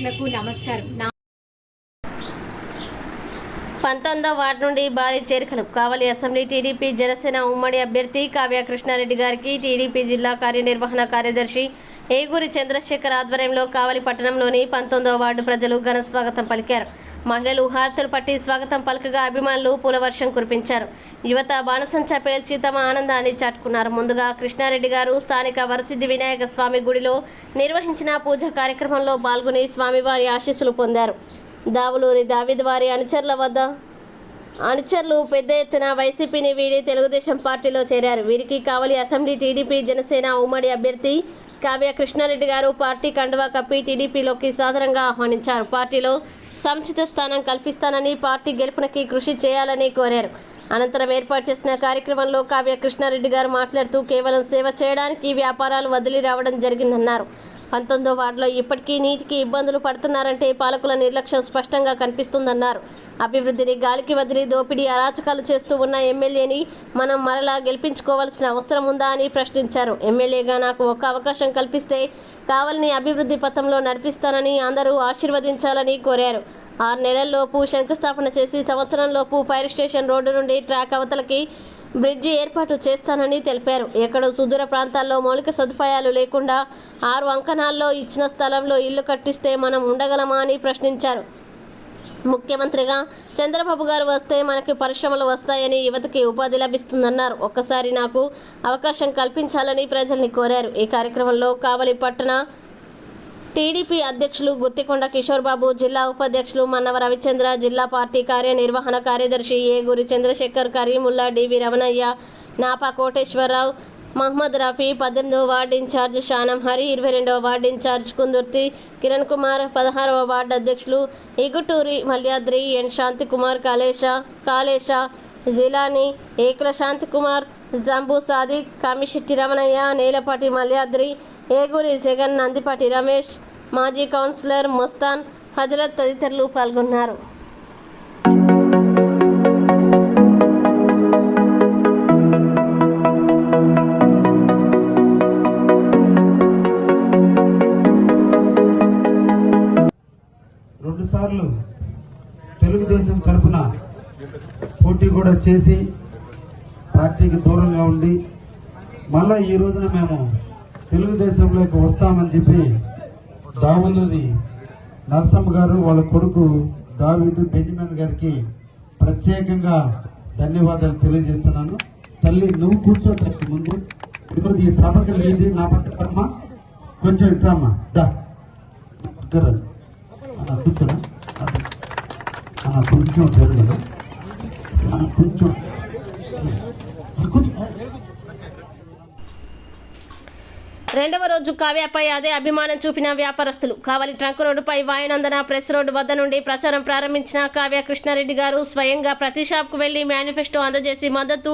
ప్రేక్షకులకు నమస్కారం. పంతొమ్మిదో వార్డు నుండి భారీ చేరికలు. కావలి అసెంబ్లీ టీడీపీ జనసేన ఉమ్మడి అభ్యర్థి కావ్య కృష్ణారెడ్డి గారికి టీడీపీ జిల్లా కార్యనిర్వహణ కార్యదర్శి ఏగూరి చంద్రశేఖర్ ఆధ్వర్యంలో కావలి పట్టణంలోని పంతొమ్మిదవ వార్డు ప్రజలు ఘన స్వాగతం పలికారు. మహిళలు హారతలు పట్టి స్వాగతం పలకగా అభిమానులు పూలవర్షం కురిపించారు. యువత బాణసంచ పేల్చి తమ ఆనందాన్ని చాటుకున్నారు. ముందుగా కృష్ణారెడ్డి గారు స్థానిక వరసిద్ధి వినాయక స్వామి గుడిలో నిర్వహించిన పూజ కార్యక్రమంలో పాల్గొని స్వామివారి ఆశీస్సులు పొందారు. దావులూరి దావిద్ వారి అనుచరుల వద్ద అనుచరులు పెద్ద ఎత్తున వైసీపీని వీడి తెలుగుదేశం పార్టీలో చేరారు. వీరికి కావలి అసెంబ్లీ టీడీపీ జనసేన ఉమ్మడి అభ్యర్థి కావ్య కృష్ణారెడ్డి గారు పార్టీ కండువా కప్పి టీడీపీలోకి సాధారణంగా ఆహ్వానించారు. పార్టీలో సముచిత స్థానం కల్పిస్తానని పార్టీ గెలుపునకి కృషి చేయాలని కోరారు. అనంతరం ఏర్పాటు చేసిన కార్యక్రమంలో కావ్య కృష్ణారెడ్డి గారు మాట్లాడుతూ కేవలం సేవ చేయడానికి వ్యాపారాలు వదిలి రావడం జరిగిందన్నారు. పంతొమ్మిదో వార్డులో ఇప్పటికీ నీటికి ఇబ్బందులు పడుతున్నారంటే పాలకుల నిర్లక్ష్యం స్పష్టంగా కనిపిస్తుందన్నారు. అభివృద్ధిని గాలికి వదిలి దోపిడీ అరాచకాలు చేస్తూ ఉన్న ఎమ్మెల్యేని మనం మరలా గెలిపించుకోవాల్సిన అవసరం ఉందా అని ప్రశ్నించారు. ఎమ్మెల్యేగా నాకు ఒక అవకాశం కల్పిస్తే కావలిని అభివృద్ధి పథంలో నడిపిస్తానని అందరూ ఆశీర్వదించాలని కోరారు. ఆరు నెలల్లోపు శంకుస్థాపన చేసి సంవత్సరంలోపు ఫైర్ స్టేషన్ రోడ్డు నుండి ట్రాక్ అవతలకి బ్రిడ్జి ఏర్పాటు చేస్తానని తెలిపారు. ఎక్కడో సుదూర ప్రాంతాల్లో మౌలిక సదుపాయాలు లేకుండా ఆరు అంకణాల్లో ఇచ్చిన స్థలంలో ఇల్లు కట్టిస్తే మనం ఉండగలమా అని ప్రశ్నించారు. ముఖ్యమంత్రిగా చంద్రబాబు గారు వస్తే మనకి పరిశ్రమలు వస్తాయని యువతకి ఉపాధి లభిస్తుందన్నారు. ఒక్కసారి నాకు అవకాశం కల్పించాలని ప్రజల్ని కోరారు. ఈ కార్యక్రమంలో కావలి పట్టణ టీడీపీ అధ్యక్షులు గుత్తికొండ కిషోర్ బాబు జిల్లా ఉపాధ్యక్షులు మన్నవ రవిచంద్ర జిల్లా పార్టీ కార్యనిర్వహణ కార్యదర్శి ఏగూరి చంద్రశేఖర్ కరీముల్లా డివి రమణయ్య నాపా కోటేశ్వరరావు మహమ్మద్ రఫీ పద్దెనిమిదవ వార్డు ఇన్ఛార్జ్ షానం హరి ఇరవై రెండవ వార్డు ఇన్ఛార్జ్ కుందుర్తి కిరణ్ కుమార్ పదహారవ వార్డు అధ్యక్షులు ఇగుటూరి మల్యాద్రి ఎన్ శాంతి కుమార్ కాళేశ కాళేశ జిలాని ఏకుల శాంతి కుమార్ జంబూ సాదిక్ కామిశెట్టి రమణయ్య నేలపాటి మల్యాద్రి ఏగూరి జగన్ నందిపాటి రమేష్ మాజీ కౌన్సిలర్ ముస్తాన్ హజరత్ తదితరులు పాల్గొన్నారు. రెండుసార్లు తెలుగుదేశం తరఫున పోటీ కూడా చేసి పార్టీకి దూరంగా ఉండి మళ్ళా ఈ రోజున మేము తెలుగుదేశంలోకి వస్తామని చెప్పి దావులూరి నరసమ్మ గారు వాళ్ళ కొడుకు దావీదు బెంజమిన్ గారికి ప్రత్యేకంగా ధన్యవాదాలు తెలియజేస్తున్నాను. తల్లి నువ్వు కూర్చో ముందు. ఇప్పుడు ఈ సభకు లేదు నా పక్కన కొంచెం ఇట్రామ్మా దా. అలా కూర్చోరా అలా కొంచెం జరగదు అలా కొంచెం కూర్చో రెండవ రోజు కావ్యపై అదే అభిమానం చూపిన వ్యాపారస్తులు. కావలి ట్రంక్ రోడ్డుపై వాయునందన ప్రెస్ రోడ్డు వద్ద నుండి ప్రచారం ప్రారంభించిన కావ్య కృష్ణారెడ్డి గారు స్వయంగా ప్రతి షాప్కు వెళ్ళి మేనిఫెస్టో అందజేసి మద్దతు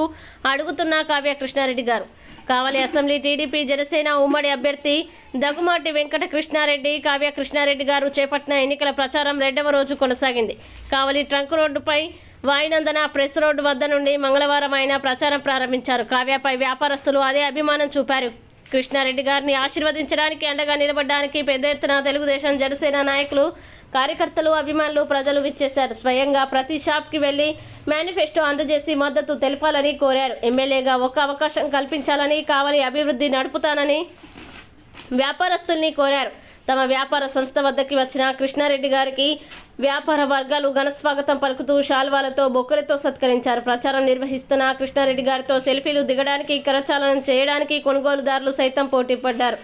అడుగుతున్న కావ్య కృష్ణారెడ్డి గారు. కావలి అసెంబ్లీ టీడీపీ జనసేన ఉమ్మడి అభ్యర్థి దగ్గుమాటి వెంకట కృష్ణారెడ్డి కావ్య కృష్ణారెడ్డి గారు చేపట్టిన ఎన్నికల ప్రచారం రెండవ రోజు కొనసాగింది. కావలి ట్రంక్ రోడ్డుపై వాయినందన ప్రెస్ రోడ్డు వద్ద నుండి మంగళవారం ఆయన ప్రచారం ప్రారంభించారు. కావ్యపై వ్యాపారస్తులు అదే అభిమానం చూపారు. కృష్ణారెడ్డి గారిని ఆశీర్వదించడానికి అండగా నిలబడడానికి పెద్ద ఎత్తున తెలుగుదేశం జనసేన నాయకులు కార్యకర్తలు అభిమానులు ప్రజలు విచ్చేశారు. స్వయంగా ప్రతి షాప్కి వెళ్ళి మేనిఫెస్టో అందజేసి మద్దతు తెలపాలని కోరారు. ఎమ్మెల్యేగా ఒక అవకాశం కల్పించాలని కావలి అభివృద్ధి నడుపుతానని వ్యాపారస్తుల్ని కోరారు. తమ వ్యాపార సంస్థ వద్దకి వచ్చిన కృష్ణారెడ్డి గారికి వ్యాపార వర్గాలు ఘనస్వాగతం పలుకుతూ శాల్వాలతో బొక్కలతో సత్కరించారు. ప్రచారం నిర్వహిస్తున్న కృష్ణారెడ్డి గారితో సెల్ఫీలు దిగడానికి కరచాలనం చేయడానికి కొనుగోలుదారులు సైతం పోటీ పడ్డారు.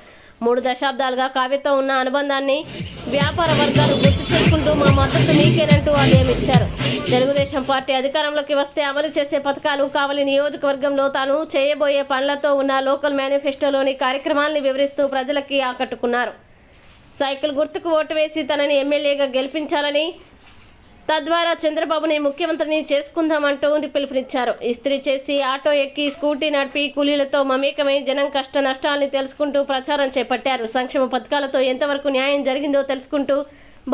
మూడు దశాబ్దాలుగా కావ్యతో ఉన్న అనుబంధాన్ని వ్యాపార వర్గాలు గుర్తు చేసుకుంటూ మా మద్దతు మీకేనంటూ ఇచ్చారు తెలుగుదేశం పార్టీ అధికారంలోకి వస్తే అమలు చేసే పథకాలు కావలి నియోజకవర్గంలో తాను చేయబోయే పనులతో ఉన్న లోకల్ మేనిఫెస్టోలోని కార్యక్రమాల్ని వివరిస్తూ ప్రజలకి ఆకట్టుకున్నారు. సైకిల్ గుర్తుకు ఓటు వేసి తనని ఎమ్మెల్యేగా గెలిపించాలని తద్వారా చంద్రబాబుని ముఖ్యమంత్రిని చేసుకుందామంటూ పిలుపునిచ్చారు. ఇస్త్రీ చేసి ఆటో ఎక్కి స్కూటీ నడిపి కూలీలతో మమేకమై జనం కష్ట నష్టాల్ని తెలుసుకుంటూ ప్రచారం చేపట్టారు. సంక్షేమ పథకాలతో ఎంతవరకు న్యాయం జరిగిందో తెలుసుకుంటూ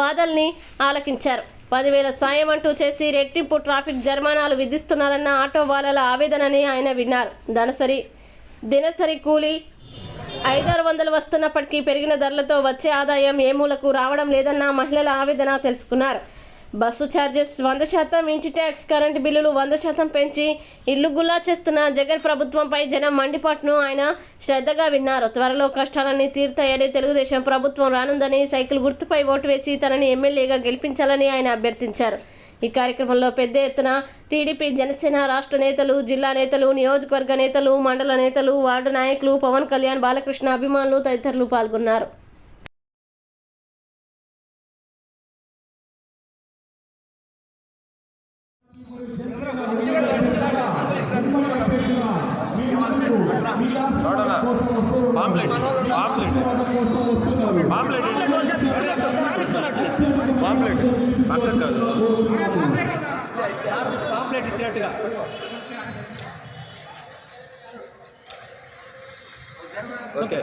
బాధల్ని ఆలకించారు. పదివేల సాయం అంటూ చేసి రెట్టింపు ట్రాఫిక్ జరిమానాలు విధిస్తున్నారన్న ఆటో వాళ్ళ ఆవేదనని ఆయన విన్నారు. దనసరి దినసరి కూలీ ఐదారు వందలు వస్తున్నప్పటికీ పెరిగిన ధరలతో వచ్చే ఆదాయం ఏ మూలకు రావడం లేదన్న మహిళల ఆవేదన తెలుసుకున్నారు. బస్సు ఛార్జెస్ వంద శాతం ఇంటి ట్యాక్స్ కరెంటు బిల్లులు వంద శాతం పెంచి ఇల్లు గుల్లా చేస్తున్న జగన్ ప్రభుత్వంపై జనం మండిపాటును ఆయన శ్రద్ధగా విన్నారు. త్వరలో కష్టాలన్నీ తీరుతాయని తెలుగుదేశం ప్రభుత్వం రానుందని సైకిల్ గుర్తుపై ఓటు వేసి తనని ఎమ్మెల్యేగా గెలిపించాలని ఆయన అభ్యర్థించారు. ఈ కార్యక్రమంలో పెద్ద ఎత్తున టీడీపీ జనసేన రాష్ట్ర నేతలు జిల్లా నేతలు నియోజకవర్గ నేతలు మండల నేతలు వార్డు నాయకులు పవన్ కళ్యాణ్ బాలకృష్ణ అభిమానులు తదితరులు పాల్గొన్నారు. పాంప్లెట్ పాంప్లెట్ పాంప్లెట్ పాంప్లెట్ పక్కన కాదు పాంప్లెట్ ఇచ్చినట్టుగా ఓకే.